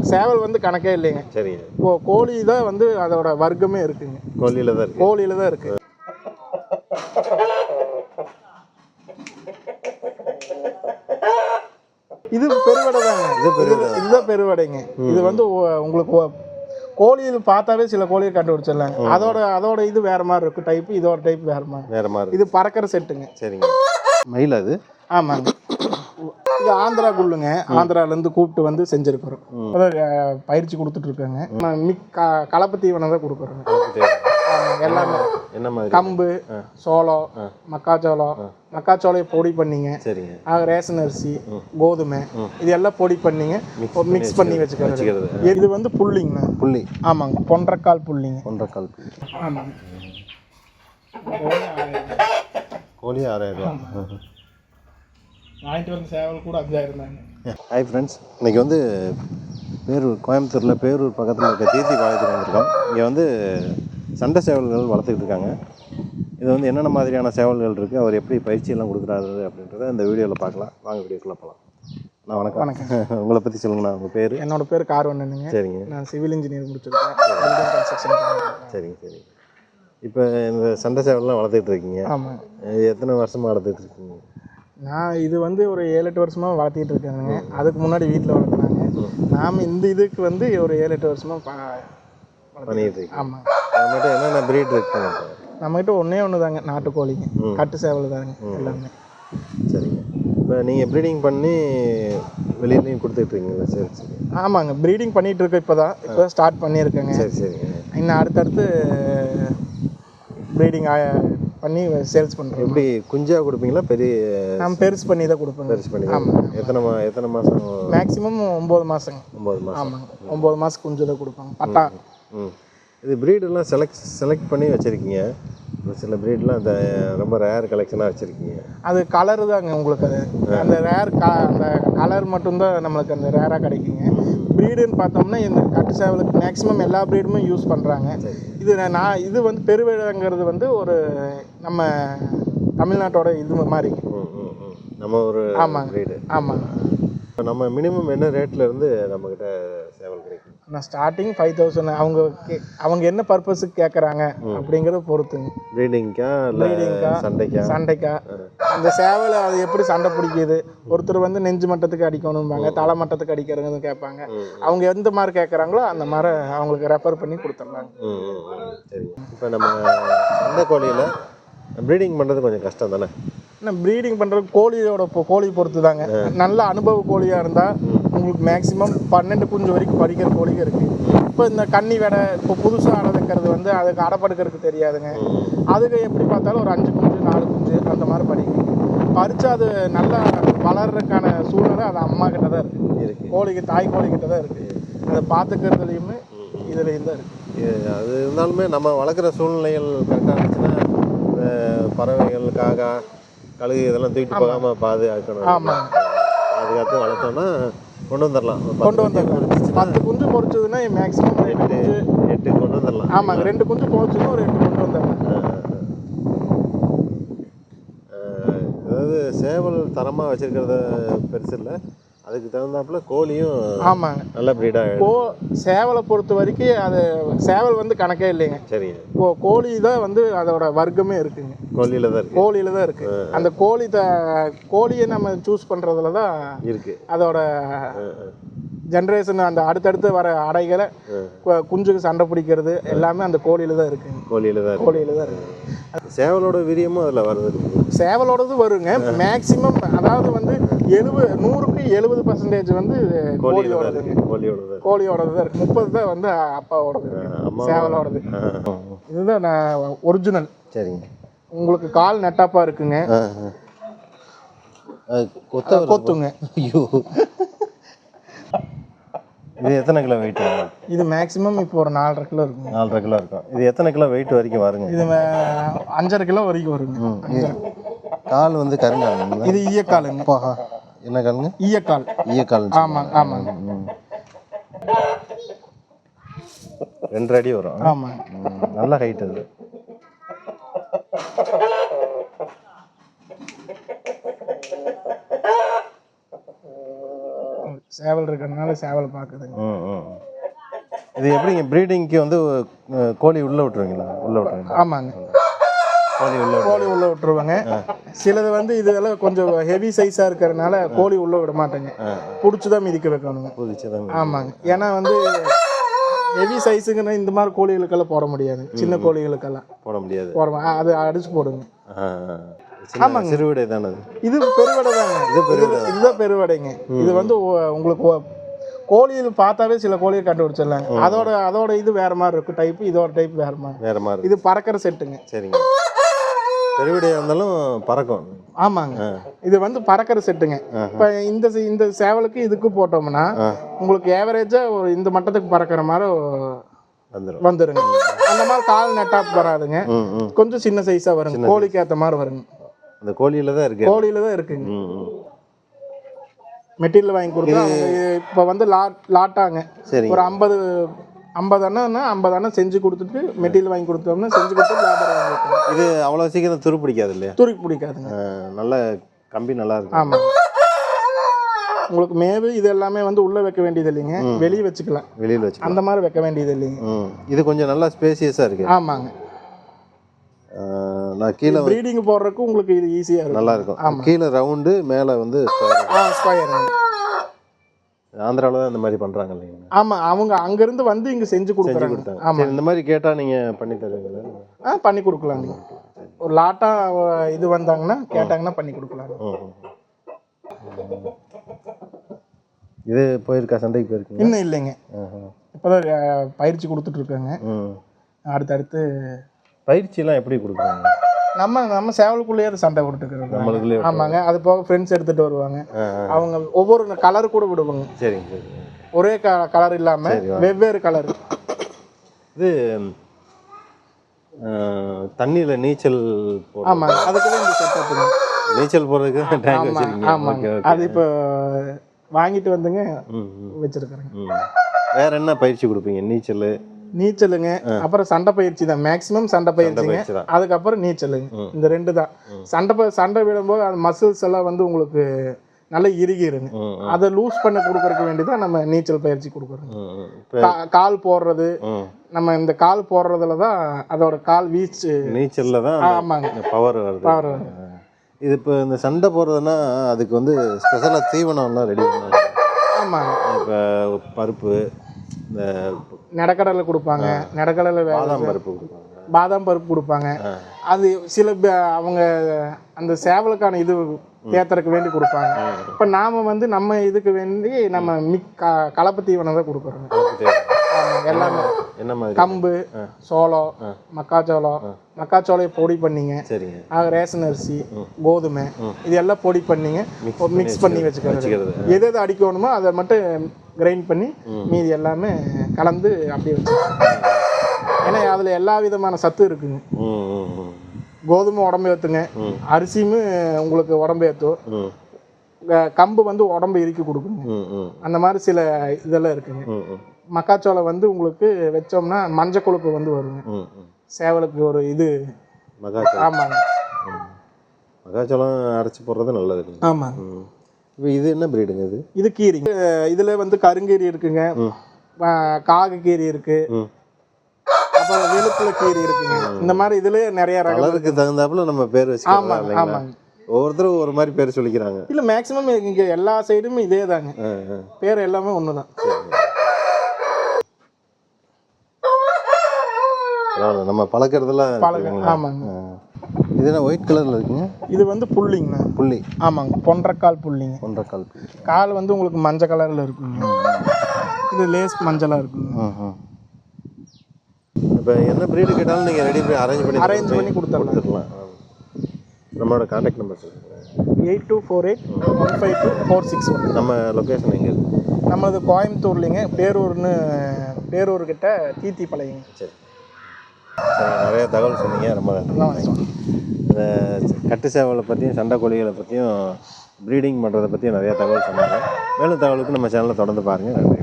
சேவல் வந்து கணக்கே இல்லைங்க. சரிங்க. கோ கோழி தான் வந்து அதோட வர்க்கமே இருக்குங்க. கொல்லியில் தான் இருக்கு. கோழியில தான் இருக்கு. இது பெருவடை தாங்க. இது பெருவடை. இது- இதுதான் பெருவடைங்க. இது வந்து உங்களுக்கு கோழியில் பார்த்தாவே சில கோழியை கண்டுபிடிச்சிடலாங்க. அதோட அதோட இது வேற மாதிரி இருக்கும் டைப் இதோட டைப் வேற மாதிரி. வேற மாதிரி இது பறக்கிற செட்டுங்க. சரிங்க. மயில் அது? ஆமாங்க. இது ஆந்திரா குள்ளுங்க ஆந்திரால இருந்து கூப்பிட்டு வந்து செஞ்சிருக்கிறோம். பயிற்சி கொடுத்துட்டு இருக்காங்க மிக் கலப்பு தீவனம் தான் கொடுக்குறோங்க எல்லாமே. என்ன மாதிரி? கம்பு சோளம் மக்காச்சோளம். மக்காச்சோளையை பொடி பண்ணிங்க. சரிங்க. ரேஷன் அரிசி கோதுமை இது எல்லாம் பொடி பண்ணிங்க. மிக்ஸ் பண்ணி வச்சுக்கிறது. இது வந்து புல்லிங்கண்ணா புள்ளி. ஆமாங்க பொன்றக்கால் புல்லிங்க. ஒன்றரை கால் புள்ளி. ஆமாங்க. கோழி ஆறாயிரம் ரூபா. வாங்கிட்டு வந்த சேவல் கூட அஞ்சாயிரம் தாங்க ஹாய் ஃப்ரெண்ட்ஸ் இன்றைக்கி வந்து பேரூர் கோயம்புத்தூரில் பேரூர் பக்கத்தில் இருக்க தீர்த்தி பாளையத்துக்கு வந்திருக்கோம். இங்கே வந்து சண்டை சேவல்கள் வளர்த்துக்கிட்டு இருக்காங்க. இது வந்து என்னென்ன மாதிரியான சேவல்கள் இருக்குது அவர் எப்படி பயிற்சியெல்லாம் கொடுக்குறாரு அப்படின்றத இந்த வீடியோவில் பார்க்கலாம். வாங்க வீடியோக்குள்ளே போகலாம் நான் வணக்கம். வணக்கம். உங்களை பற்றி சொல்லுங்கண்ணா உங்கள் பேர்? என்னோட பேர் கார்வண்ணனுங்க சரிங்க. நான் சிவில் இன்ஜினியர் முடிச்சிருக்கேன். சரிங்க சரி இப்போ இந்த சண்டை சேவல்லாம் வளர்த்துட்டு இருக்கீங்க. ஆமாம் எத்தனை வருஷமாக வளர்த்துட்டு இருக்கீங்க? நான் இது வந்து ஒரு ஏழு எட்டு வருஷமா வளர்த்திட்டு இருக்கேனுங்க. அதுக்கு முன்னாடி வீட்டில் வளர்க்குறாங்க நாம் இந்த இதுக்கு வந்து ஒரு ஏழு எட்டு வருஷமா பா பண்ணிட்டு இருக்கீங்க. ஆமாம் நம்மகிட்ட என்னென்ன பிரீட் இருக்குங்க? நம்மகிட்ட ஒன்றே ஒன்று தாங்க நாட்டுக்கோழிங்க கட்டு சேவல் தாங்க எல்லாமே. சரிங்க. இப்போ நீங்கள் ப்ரீடிங் பண்ணி வெளியிலையும் கொடுத்துட்ருக்கீங்களா சரி சரி. ஆமாங்க. ப்ரீடிங் பண்ணிட்டு இருக்கோம் இப்போ தான் இப்போ ஸ்டார்ட் பண்ணியிருக்கேங்க. சரி சரிங்க. இன்னும் அடுத்தடுத்து ப்ரீடிங் பண்ணி சேல்ஸ் பண்ணுறோம் எப்படி குஞ்சா கொடுப்பீங்களா பெரிய நான் பெருசு பண்ணி தான் கொடுப்பேங்க. பெருசு பண்ணி ஆமாம் எத்தனை மா எத்தனை மாதம் மேக்ஸிமம் ஒம்பது மாதங்க ஒம்பது மாதம் ஆமாங்க. ஒம்பது மாதம் குஞ்சு தான் கொடுப்பாங்க. பட்டா. ம் இது ப்ரீடெல்லாம் செலக்ட் செலக்ட் பண்ணி வச்சுருக்கீங்க. ஒரு சில ப்ரீட்லாம் அந்த ரொம்ப ரேர் கலெக்ஷனாக வச்சுருக்கீங்க. அது கலரு தாங்க உங்களுக்கு அது. அந்த ரேர் க அந்த கலர் மட்டும்தான் நம்மளுக்கு அந்த ரேராக கிடைக்குங்க. ப்ரீடுன்னு பார்த்தோம்னா இந்த கட்டு சேவலுக்கு மேக்ஸிமம் எல்லா ப்ரீடுமே யூஸ் பண்ணுறாங்க இது நான் இது வந்து பெருவிழங்கிறது வந்து ஒரு நம்ம தமிழ்நாட்டோட இது மாதிரி. நம்ம ஒரு ஆமாங்க. ஆமாங்க. நம்ம மினிமம் என்ன ரேட்ல இருந்து நம்மக்கிட்ட சேவல் கிடைக்கும் நான் ஸ்டார்டிங் ஃபைவ் தௌசண்ட் அவங்க கே- அவங்க என்ன பர்பஸுக்கு கேட்குறாங்க அப்படிங்கிறத பொறுத்துங்க. ப்ரீடிங்க்கா இல்லை ப்ரீடிங்க்கா சண்டைக்கா? சண்டைக்கா. அந்த சேவலை அது எப்படி சண்டை பிடிக்குது? ஒருத்தர் வந்து நெஞ்சு மட்டத்துக்கு அடிக்கணும்பாங்க தலை மட்டத்துக்கு அடிக்கிறதுன்னு கேட்பாங்க. அவங்க எந்த மாதிரி கேட்குறாங்களோ அந்த மாதிரி அவங்களுக்கு ரெஃபர் பண்ணி கொடுத்துட்றாங்க ம் ம், ம். சரிங்க. இப்போ நம்ம சண்டை கோழியில் ப்ரீடிங் பண்ணுறது கொஞ்சம் கஷ்டம் தானே ப்ரீடிங் பண்ணுறது கோழியோட கோழி பொறுத்து தாங்க நல்ல அனுபவ கோழியாக இருந்தால் உங்களுக்கு மேக்ஸிமம் பன்னெண்டு குஞ்சு வரைக்கும் படிக்கிற கோழிங்க இருக்குது இப்போ இந்த கன்னி வெடை இப்போ புதுசாக அடை வைக்கிறது வந்து அதுக்கு அடைப்படுக்கிறதுக்கு தெரியாதுங்க. அதுக்கு எப்படி பார்த்தாலும் ஒரு அஞ்சு குஞ்சு நாலு குஞ்சு அந்த மாதிரி படிக்குங்க பறித்து அது நல்லா வளர்றதுக்கான சூழ்நிலை அது அம்மா கிட்ட தான் இருக்குது இருக்கு. கோழிக்கு தாய் கோழி கிட்ட தான் இருக்குது அதை பார்த்துக்கிறதுலையுமே இதுலேயும் தான் இருக்குது அது இருந்தாலுமே நம்ம வளர்க்குற சூழ்நிலைகள் கரெக்டாக இருந்துச்சுன்னா பறவைகள் காக்கா கழுகு இதெல்லாம் தூக்கிட்டு போகாமல் பாதுகாக்கணும். ஆமாங்க. பாதுகாத்து வளர்த்தோம்னா கொண்டு வந்துடலாம் கொண்டு வந்துடலாம் பத்து குஞ்சு பொறிச்சதுன்னா மேக்ஸிமம் ரெண்டு எட்டு கொண்டு வந்துடலாம் ஆமாங்க. ரெண்டு குஞ்சு போச்சுன்னா ஒரு எட்டு கொண்டு வந்துடலாம் அதாவது சேவல் தரமாக வச்சிருக்கிறத பெருசு இல்லை. அதுக்கு தகுந்தாப்புல கோழியும் ஆமாங்க. நல்ல ப்ரீடாக கோ சேவலை பொறுத்த வரைக்கும் அது சேவல் வந்து கணக்கே இல்லைங்க. சரிங்க. கோ கோழி தான் வந்து அதோட வர்க்கமே இருக்குங்க. கோழியில் தான் இருக்கு. கோழியில தான் இருக்கு. அந்த கோழி த கோழியை நம்ம சூஸ் பண்றதுல தான் இருக்கு. அதோட ஜென்ரேஷன் அந்த அடுத்தடுத்து வர அடைகளை குஞ்சுக்கு சண்டை பிடிக்கிறது எல்லாமே அந்த கோழியில தான் இருக்குங்க. கோழியில் தான் இருக்கு. கோழியில தான் இருக்கு. சேவலோட வீரியமும் அதில் வருது. சேவலோடது வருங்க. மேக்சிமம் அதாவது வந்து எழுபது நூறுக்கு எழுபது பர்சன்டேஜ் வந்து கோழியில் தான் கோழியோடதுங்க இருக்கு கோழியோட தான் இருக்கு. கோழியோடது தான் இருக்கு. முப்பது தான் வந்து அப்பாவோடது. சேவலோடது. இதுதான் நான் ஒரிஜினல் சரிங்க. உங்களுக்கு கால் நெட்டாப்பா இருக்குங்க. கொத்த கொத்துங்க. ஐயோ. இது எத்தனை கிலோ வெயிட் இது மேக்ஸிமம் இப்போ ஒரு நாலரை கிலோ இருக்குங்க. நாலரை கிலோ இருக்கும் இது எத்தனை கிலோ வெயிட் வரைக்கும் வருங்க? இது அஞ்சரை கிலோ வரைக்கும் வருங்க. கால் வந்து கருங்காலுங்களா? இது ஈயக்காலுங்க. என்ன காலுங்க? ஈயக்கால். ஈயக்கால் ஆமாங்க ஆமாங்க ம். ரெண்டரை அடி வரும். ஆமாங்க நல்ல ஹைட் அது. சேவல் இருக்கிறதுனால சேவல் பார்க்குதுங்க இது எப்படிங்க? ப்ரீடிங்க்கு வந்து கோழி உள்ளே விட்டுருவீங்களா? உள்ளே விட்டுருவீங்களா? ஆமாங்க. கோழி உள்ளே கோழி உள்ள விட்டுருவாங்க. சிலது வந்து இதெல்லாம் கொஞ்சம் ஹெவி சைஸாக இருக்கிறதுனால கோழி உள்ள விட மாட்டேங்க. பிடிச்சி தான் மிதிக்க வைக்கணுங்க. புதுச்சதாங்க ஆமாங்க. ஏன்னா வந்து ஹெவி சைஸுங்கன்னா இந்த மாதிரி கோழிகளுக்கெல்லாம் போட முடியாது. சின்ன கோழிகளுக்கெல்லாம். போட முடியாது. போட அது அடிச்சு போடுங்க. ஆ, ஆ. சின்ன சிறுவிடை தானே இது பெருவடை தாங்க. இது இதுதான் பெருவடைங்க. இது வந்து உங்களுக்கு கோழியில் பார்த்தாவே சில கோழியை கண்டுபிடிச்சிடலாங்க அதோட அதோட இது வேற மாதிரி இருக்கும். டைப் இதோட டைப் வேற மாதிரி. வேற மாதிரி இது பறக்கிற செட்டுங்க சரிங்க. பெருவிடையாக இருந்தாலும் பறக்கும். ஆமாங்க. இது வந்து பறக்கிற செட்டுங்க. இப்போ இந்த இந்த சேவலுக்கு இதுக்கு போட்டோம்னா உங்களுக்கு ஏவரேஜா ஒரு இந்த மட்டத்துக்கு பறக்கிற மாதிரி வந்துடும் வந்துருங்க. அந்த மாதிரி கால் நெட்டாப் வராதுங்க. கொஞ்சம் சின்ன சைஸா வருங்க. கோழிக்கு ஏத்த மாதிரி வருங்க. அந்த கோழியில தான் இருக்கு. கோழியில தான் இருக்குங்க. மெட்டீரியல் வாங்கி கொடுத்தா இப்போ வந்து லாட் லாட்டாங்க. ஒரு ஐம்பது ஐம்பது அண்ணா ஐம்பது அண்ணா செஞ்சு கொடுத்துட்டு மெட்டீரியல் வாங்கி கொடுத்தோம்னா செஞ்சு கொடுத்து லேபர் வாங்கி கொடுத்தோம் இது அவ்வளோ சீக்கிரம் துரு பிடிக்காது இல்லையா? துருக்கி பிடிக்காதுங்க. நல்ல கம்பி நல்லா இருக்கும் ஆமாங்க உங்களுக்கு மேவு இது எல்லாமே வந்து உள்ள வைக்க வேண்டியது இல்லைங்க. வெளியே வச்சுக்கலாம். வெளியில் வச்சு அந்த மாதிரி வைக்க வேண்டியது இல்லைங்க. இது கொஞ்சம் நல்லா ஸ்பேசியஸாக இருக்கு. ஆமாங்க. நான் கீழே ப்ரீடிங் போடுறதுக்கு உங்களுக்கு இது ஈஸியாக இருக்கும். நல்லா இருக்கும். கீழே ரவுண்டு மேலே வந்து square. ஆந்திராவில் தான் இந்த மாதிரி பண்ணுறாங்க இல்லைங்க ஆமாம் அவங்க அங்கேருந்து வந்து இங்கே செஞ்சு கொடுக்குறாங்க. ஆமாம் இந்த மாதிரி கேட்டால் நீங்கள் பண்ணி தருவீங்களா? ஆ பண்ணி கொடுக்கலாங்க ஒரு லாட்டா இது வந்தாங்கன்னா கேட்டாங்கன்னா பண்ணி கொடுக்கலாங்க ம், ம். ம். இது போயிருக்கா? சண்டைக்கு போயிருக்கீங்க இன்னும் இல்லைங்க. இப்போதான் பயிற்சி ம். அடுத்தடுத்து பயிற்சியெல்லாம் எப்படி கொடுக்குறாங்க? நம்ம நம்ம சேவலுக்குள்ளேயே சண்டை நம்மளுக்குள்ளே ஆமாங்க. அது போக ஃப்ரெண்ட்ஸ் எடுத்துட்டு வருவாங்க. அவங்க ஒவ்வொரு கலர் கூட விடுவாங்க. சரிங்க ஒரே க கலர் இல்லாம வெவ்வேறு கலர் இது தண்ணியில் நீச்சல் ஆமாங்க. அதுக்கு இந்த நீச்சல் போடுறதுக்கு டேங்க் வச்சிருக்கீங்க. ஆமாங்க. அது இப்போ வாங்கிட்டு வந்துங்க வச்சிருக்கிறேங்க. வேற என்ன பயிற்சி கொடுப்பீங்க? நீச்சல் நீச்சலுங்க. அப்புறம் சண்டை பயிற்சி தான். மேக்ஸிமம் சண்டை பயிற்சிங்க. அதுக்கப்புறம் நீச்சலுங்க. இந்த ரெண்டு தான். சண்டை சண்டை விடும்போது அந்த மசில்ஸ் எல்லாம் வந்து உங்களுக்கு நல்லா இறுகிருங்க. அதை லூஸ் பண்ண கொடுக்கறதுக்கு வேண்டிதான் நம்ம நீச்சல் பயிற்சி கொடுக்குறோங்க ம் ம். இப்போ கா- கால் போடுறது. நம்ம இந்த கால் போடுறதுல தான் அதோட கால் வீச்சு நீச்சலில் தான் ஆமாங்க. பவர் வருது. ஆ. இது இப்போ இந்த சண்டை போடுறதுன்னா அதுக்கு வந்து ஸ்பெஷலாக தீவனம்லாம் ரெடி பண்ணுவாங்க ஆமாங்க. இப்போ பருப்பு இந்த நிலக்கடலை கொடுப்பாங்க. நிலக்கடலை வே- பாதாம் பருப்பு கொடுப்பாங்க. பாதாம் பருப்பு கொடுப்பாங்க. அது சில அவங்க அந்த சேவலுக்கான இது தேத்துறதுக்கு வேண்டி கொடுப்பாங்க. இப்போ நாம வந்து நம்ம இதுக்கு வேண்டி நம்ம மிக் க- கலப்பு தீவனம் தான் கொடுக்குறோங்க ஆமாங்க எல்லாமே. என்ன மாதிரி? கம்பு சோளம் மக்காச்சோளம். மக்காச்சோளையை பொடி பண்ணிங்க. சரிங்க. ரேஷன் அரிசி கோதுமை இது எல்லாம் பொடி பண்ணிங்க. மிக்ஸ் பண்ணி வச்சுக்கிறது. வச்சுக்கிறது. எது எது அடிக்கணுமோ அதை மட்டும் கிரைண்ட் பண்ணி மீதி எல்லாமே கலந்து அப்படியே வச்சுக்கோங்க ஏன்னா அதில் எல்லா விதமான சத்து இருக்குங்க. கோதுமை உடம்பு ஏற்றுங்க அரிசியும் உங்களுக்கு உடம்பு ஏற்றும் கம்பு வந்து உடம்பு இறுக்கி கொடுக்குங்க அந்த மாதிரி சில இதெல்லாம் இருக்குங்க. மக்காச்சோளம் வந்து உங்களுக்கு வச்சோம்னா மஞ்சள் கொழுப்பு வந்து வருங்க. சேவலுக்கு ஒரு இது. ஆமாங்க. மகாச்சோளம் அரைச்சி போடுறது நல்லது ஆமாங்க. ம். இப்போ இது என்ன பிரீடுங்க இது? இது கீரிங்க இதில் வந்து கருங்கீரி இருக்குங்க. காக கீரி இருக்கு. அப்புறம் வெளுப்புல கீரி இருக்குங்க. இந்த மாதிரி இதுலயே நிறைய ரகம் கலருக்கு தகுந்தாப்புல நம்ம பேர் வச்சுக்கலாம் ஆமாங்க ஒவ்வொருத்தரும் ஒரு மாதிரி பேர் சொல்லிக்கிறாங்க. இல்ல மேக்ஸிமம் இங்க எல்லா சைடுமே இதே தாங்க. பேர் எல்லாமே ஒண்ணுதான். நம்ம பழக்கிறதெல்லாம் பழக இருக்குங்களா? ஆமாங்க. இது என்ன ஒயிட் கலரில் இருக்குங்க? இது வந்து புள்ளிங்கண்ணா புள்ளி. ஆமாங்க பொன்றக்கால் புள்ளிங்க ஒன்றரை கால் புள்ளி. கால் வந்து உங்களுக்கு மஞ்சள் கலர்ல இருக்குங்க. இது லேஸ் மஞ்சளா இருக்குங்க. இப்போ என்ன ப்ரீடு கேட்டாலும் நீங்கள் ரெடி பண்ணி அரேஞ்ச் பண்ணி அரேஞ்ச் பண்ணி கொடுத்துடலாம். நம்மளோட contact number eight two four eight one five two four six one. நம்ம லொக்கேஷன் எங்கே இருக்குது நம்மளது கோயம்புத்தூர்லிங்க பேரூர்னு பேரூர் கிட்ட தீத்தி பழையங்க சரி. நிறைய தகவல் சொன்னீங்க ரொம்ப நன்றி. கட்டு சேவலை பற்றியும் சண்டை கோழிகளை பற்றியும் ப்ரீடிங் பண்ணுறதை பற்றியும் நிறைய தகவல் சொன்னாங்க. மேலும் தகவலுக்கு நம்ம சேனலை தொடர்ந்து பாருங்கள் நன்றி